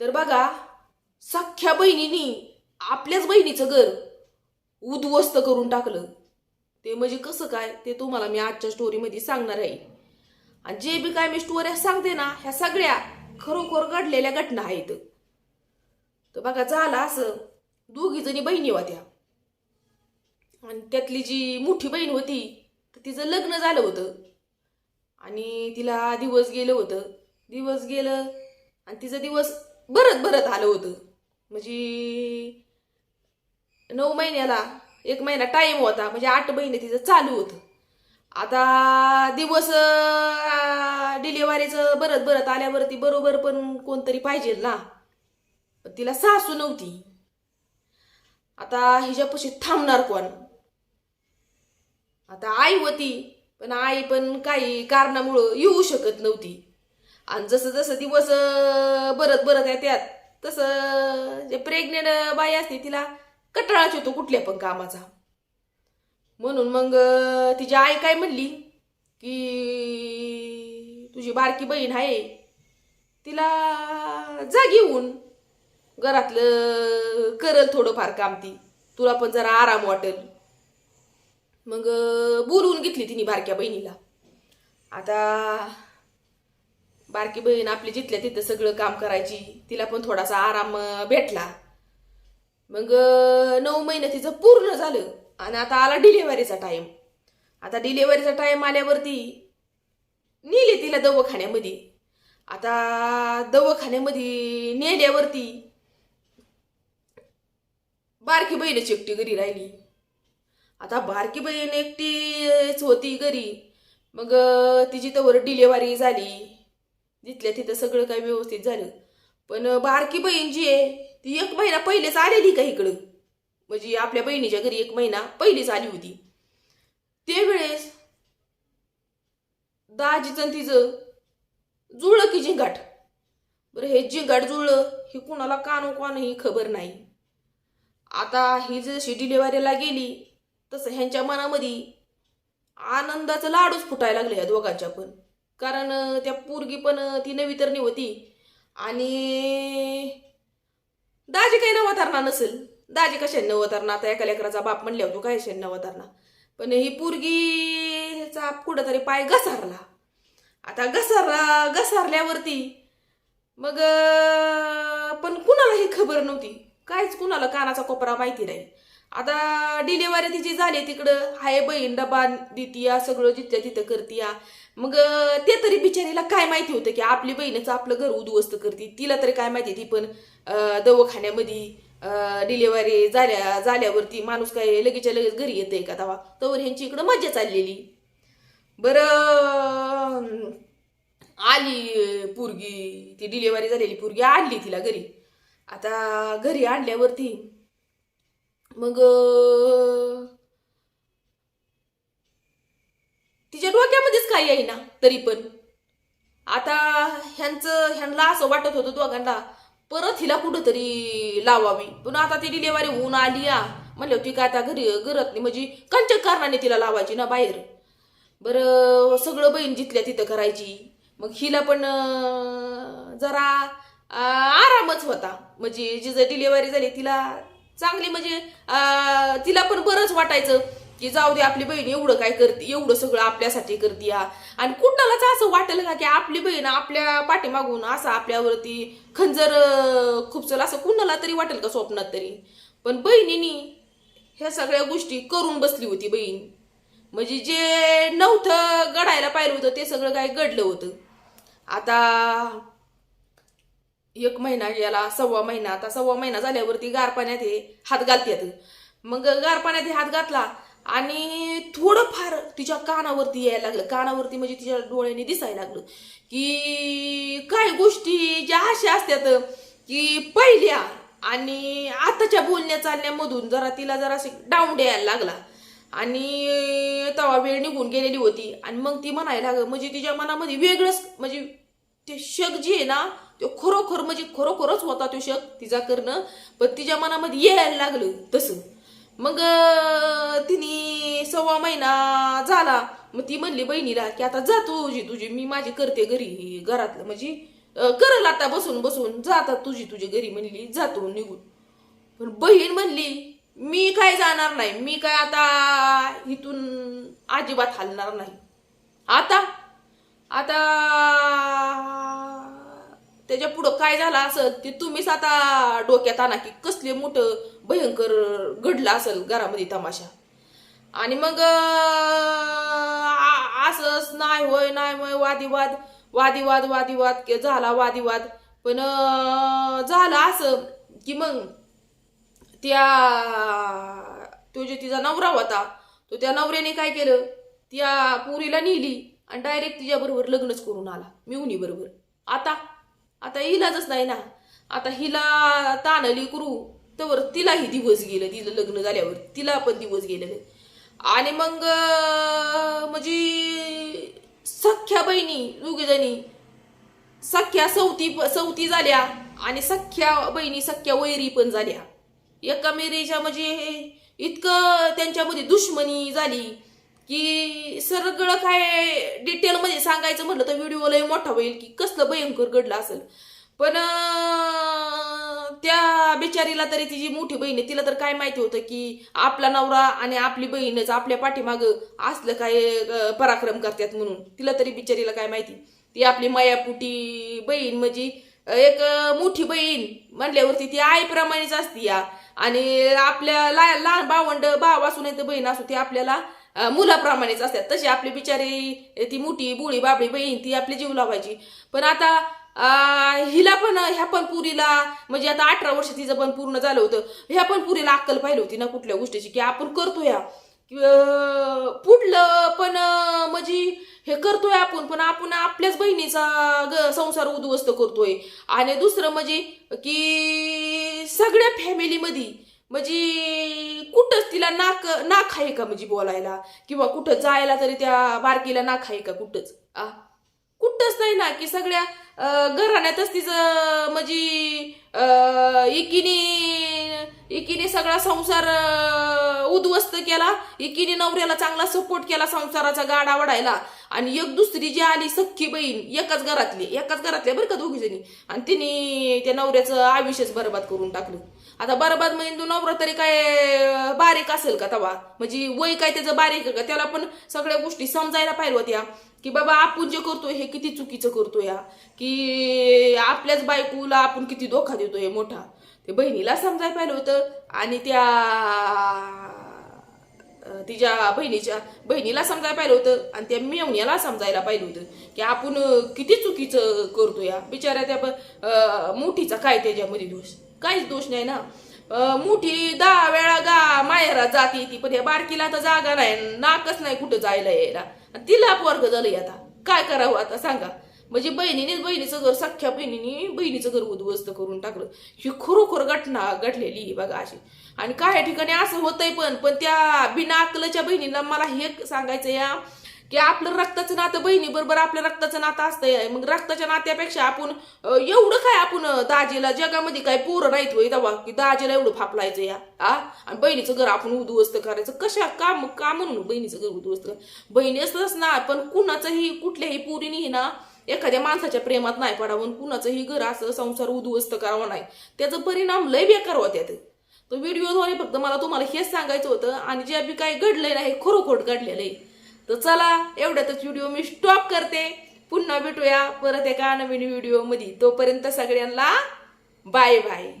तर बघा सख्ख्या बहिणीनी आपल्याच बहिणीचं घर उद्ध्वस्त करून टाकलं. ते म्हणजे कसं काय? ते तुम्हाला मी आजच्या स्टोरीमध्ये सांगणार आहे. आणि जे बी काय मी स्टोऱ्या सांगते ना ह्या सगळ्या खरोखर घडलेल्या घटना आहेत. तर बघा झालं असं. दोघी जणी बहिणी होत्या. आणि त्यातली जी मोठी बहीण होती तर तिचं लग्न झालं होतं. आणि तिला दिवस गेलं होतं. दिवस गेलं आणि तिचं दिवस बरत भरत आलं होतं. म्हणजे नऊ महिन्याला एक महिना टाईम होता. म्हणजे आठ महिने तिचं चालू होतं. आता दिवस डिलिव्हरीचं बरत बरत आल्यावरती बरोबर पण कोणतरी पाहिजे ना. तिला सासू नव्हती. आता हिच्यापाशी थांबणार कोण? आता आई होती पण आई पण काही कारणामुळं येऊ शकत नव्हती. आणि जसं जसं दिवस बरत बरत आहे त्यात तसं जे प्रेग्नेंट बाई असते तिला कटाळाच येतो कुठल्या पण कामाचा. म्हणून मग तिची आई काय म्हणली की तुझी बारकी बहीण आहे तिला जा घेऊन. घरातलं करल थोडंफार काम ती. तुला पण जरा आराम वाटेल. मग बोलवून घेतली तिने बारक्या बहिणीला. आता बारकी बहीण आपली जिथल्या तिथं सगळं काम करायची तिला पण थोडासा आराम भेटला. मग नऊ महिने तिचं पूर्ण झालं आणि आता आला डिलेवरीचा टाईम आता डिलेवरीचा टाईम आल्यावरती नेले तिला दवाखान्यामध्ये. आता दवाखान्यामध्ये नेल्यावरती बारकी बहीणच एकटी घरी राहिली. आता बारकी बहीण एकटीच होती घरी. मग तिची तवर डिलेवरी झाली. जिथल्या तिथं सगळं काही व्यवस्थित झालं. पण बारकी बहीण जी आहे ती एक महिना पहिलेच आलेली का इकडं? म्हणजे आपल्या बहिणीच्या घरी एक महिना पहिलीच आली होती. त्यावेळेस दाजीचं तिचं जुळलं की जिंगाट. बरं हे जिंगाट जुळलं हे कुणाला कानो कोणही खबर नाही. आता ही जशी डिलेवरीला गेली तसं ह्यांच्या मनामध्ये आनंदाचं लाडूच फुटायला लागले या दोघांच्या पण. कारण त्या पोरगी पण ती नवी तर होती. आणि दाजी काही नवतारणा नसेल. दाजी कशाने नवतारणा आता एका लेकराचा बाप म्हणल्या होतो काय शेण नवतारणा पण ही पोरगीचा कुठंतरी पाय घसारला. आता घसारला घसारल्यावरती मग पण कुणाला ही खबर नव्हती. काहीच कुणाला कानाचा कोपरा माहिती नाही. आता डिलेवरी तिची झाली तिकडं हाय बहीण डबा देतीया सगळं जिथं तिथं करतीया. मग ते तरी बिचारीला काय माहिती होतं की आपली बहिणीचं आपलं घर उद्ध्वस्त करते. तिला तरी काय माहिती ती पण दवाखान्यामध्ये डिलेवरी झाल्या झाल्यावरती माणूस काय लगेचच्या लगेच घरी येते का तवा? तवर ह्यांची इकडं मजा चाललेली. बरं आली पुरगी ती डिलेवरी झालेली पुरगी आणली तिला घरी. आता घरी आणल्यावरती. मग तिच्या डोक्यामध्येच काही आहे ना तरी पण. आता ह्यांचं ह्यांना असं वाटत होतं दोघांना परत हिला कुठंतरी लावावी. पण आता ती डिलेवरी होऊन आली या म्हणलं ती काय आता घरी घरात नाही. म्हणजे कंचक कारणाने तिला लावायची ना बाहेर? बरं सगळं बहीण जिथल्या तिथं करायची. मग हिला पण जरा आरामच होता. म्हणजे जिचं डिलेवरी झाली तिला चांगली म्हणजे तिला पण बरंच वाटायचं की जाऊ दे आपली बहीण एवढं काय करते एवढं सगळं आपल्यासाठी करते हा. आणि कुणालाच असं वाटेल का की आपली बहीण आपल्या पाठीमागून असं आपल्यावरती खंजर खूप चल असं कुणाला तरी वाटेल का स्वप्नात तरी. पण बहिणीनी ह्या सगळ्या गोष्टी करून बसली होती बहीण. म्हणजे जे नव्हतं घडायला पाहिलं होतं ते सगळं काय घडलं होतं. आता एक महिना याला सव्वा महिना आता सव्वा महिना झाल्यावरती गार पाण्यात हे हात घालतात मग गार पाण्यात हात घातला आणि थोडंफार तिच्या कानावरती यायला लागलं. कानावरती म्हणजे तिच्या डोळ्याने दिसायला लागलं. की काही गोष्टी ज्या अशा असतात की पहिल्या आणि आताच्या बोलण्या चालण्यामधून जरा तिला जरा डाऊन द्यायला लागला. आणि तवा वेळ निघून गेलेली होती. आणि मग ती म्हणायला लागलं म्हणजे तिच्या मनामध्ये वेगळंच म्हणजे ते शक जे आहे ना तो खरोखर म्हणजे खरोखरच होता तो शक तिचा करणं. पण तिच्या मनामध्ये यायला लागलं तसं. मग तिने सव्वा महिना झाला. मग ती म्हणली बहिणीला की आता जा तुझी तुझी मी माझी करते घरी घरातलं. म्हणजे करल आता बसून बसून. जातात तुझी तुझी घरी म्हणली जातो निघून. पण बहीण म्हणली मी काय जाणार नाही. मी काय आता इथून अजिबात हलणार नाही. आता आता त्याच्या पुढं काय झालं असेल ते तुम्हीच आता डोक्यात आणा की कसले मोठं भयंकर घडलं असेल घरामध्ये तमाशा. आणि मग असंच नाही होय नाही होय वादिवाद वादिवाद वादिवाद के- झाला वादिवाद पण झालं असं की मग त्या तो जे तिचा नवरा होता तो त्या नवऱ्याने काय केलं? त्या पुरीला नेली आणि डायरेक्ट तिच्या बरोबर लग्नच करून आला मिवनी बरोबर आता आता इलाजच नाही ना. आता हिला ताणली करू तर तिलाही दिवस गेलं तिला लग्न झाल्यावर तिला पण दिवस गेलं आणि मग म्हणजे सख्या बहिणी दोघीजणी सख्या सवती सवती झाल्या आणि सख्या बहिणी सख्या वैरी पण झाल्या. एका मेरेच्या म्हणजे इतकं त्यांच्यामध्ये दुश्मनी झाली. की सगळं काय डिटेलमध्ये सांगायचं म्हटलं तर व्हिडिओ लय मोठा होईल की कसलं भयंकर घडलं असेल. पण त्या बिचारीला तरी तिची मोठी बहीण आहे तिला तर काय माहिती होतं की आपला नवरा आणि आपली बहीणच आपल्या पाठीमागं असलं काय पराक्रम करतात म्हणून. तिला तरी बिचारीला काय माहिती? ती आपली मायापुटी बहीण म्हणजे एक मोठी बहीण म्हणल्यावरती ती आईप्रमाणेच असती या. आणि आपल्या ला- लहान भावंड भाव असू नाही तर बहीण असू ती आपल्याला मुलाप्रमाणेच असतात. तशी आपली बिचारी ती मोठी बोळी बाबळी बहीण ती आपली जीव लावायची. पण आता हिला पण ह्या पण पुरीला म्हणजे आता अठरा वर्ष तिचं पण पूर्ण झालं होतं. ह्या पण पुरीला अक्कल पाहिली होती ना कुठल्या गोष्टीची की आपण करतो या पुढलं पण म्हणजे हे करतोय आपण पण आपण आपल्याच बहिणीचा ग संसार उद्ध्वस्त करतोय. आणि दुसरं म्हणजे की सगळ्या फॅमिलीमध्ये म्हणजे कुठंच तिला नाक नाक आहे का म्हणजे बोलायला? किंवा कुठं जायला तरी त्या बारकीला नाक आहे का कुठंच? आ? कुठंच नाही ना की सगळ्या घराण्यातच तिचं म्हणजे एकीने एकीने सगळा संसार उद्ध्वस्त केला एकीने नवऱ्याला चांगला सपोर्ट केला संसाराचा गाडा वडायला आणि एक दुसरी जी आली सख्खी बहीण एकाच घरातली एकाच घरातल्या बरं का दोघीजणी. आणि तिने त्या नवऱ्याचं आयुष्यच बरबाद करून टाकलं. आता बरबाद म्हणजे तो नवरा तरी काय बारीक असेल का तवा? म्हणजे वय काय त्याचं बारीक का? त्याला पण सगळ्या गोष्टी समजायला पाहिजे होत्या. की बाबा आपण जे करतोय हे किती चुकीचं करतोय या की आपल्याच बायकोला आपण किती धोका देतोय मोठा. ते बहिणीला समजायला पाहिलं होतं. आणि त्या तिच्या बहिणीच्या बहिणीला समजायला पाहिलं होतं. आणि त्या मेवण्याला समजायला पाहिलं होतं. की आपण किती चुकीचं करतो या बिचाऱ्या त्या मोठीचा काय त्याच्यामध्ये दोष? काहीच दोष नाही ना. मोठी दहा वेळा गा माहेरा जाते ती पण या बारकीला तर जागा नाही नाकच नाही कुठं जायला यायला. आणि तिला पोरग झालंय आता. काय करावं आता सांगा. म्हणजे बहिणीनेच बहिणीचं घर सख्ख्या बहिणीने बहिणीचं घर उद्ध्वस्त करून टाकलं. ही खरोखर घटना घडलेली बघा अशी. आणि काही ठिकाणी असं होतंय पण पण त्या बिना बहिणींना बहिणीला मला हे सांगायचं या की आपलं रक्ताचं नातं बहिणी बरोबर आपल्या रक्ताचं नातं असतंय. मग रक्ताच्या नात्यापेक्षा आपण एवढं काय आपण दाजीला जगामध्ये काय पोरं नाहीत होय दवा की दाजीला एवढं फापलायचं या आ? आणि बहिणीचं घर आपण उद्ध्वस्त करायचं. कशा काम का म्हणून बहिणीचं घर उद्ध्वस्त कर? बहिणी असतच ना पण कुणाचंही कुठल्याही पोरीनेही ना एखाद्या माणसाच्या प्रेमात नाही पडावं कुणाचंही घर असं संसार उद्ध्वस्त करावा नाही. त्याचा परिणाम लय बेकार होत्यात तो. व्हिडिओद्वारे फक्त मला तुम्हाला हेच सांगायचं होतं आणि जे बी काही घडलंय ना हे खरोखर घडलेलं आहे तर चला एवढ्यातच व्हिडिओ मी स्टॉप करते. पुन्हा भेटूया परत एका नवीन व्हिडिओमध्ये तोपर्यंत सगळ्यांना बाय बाय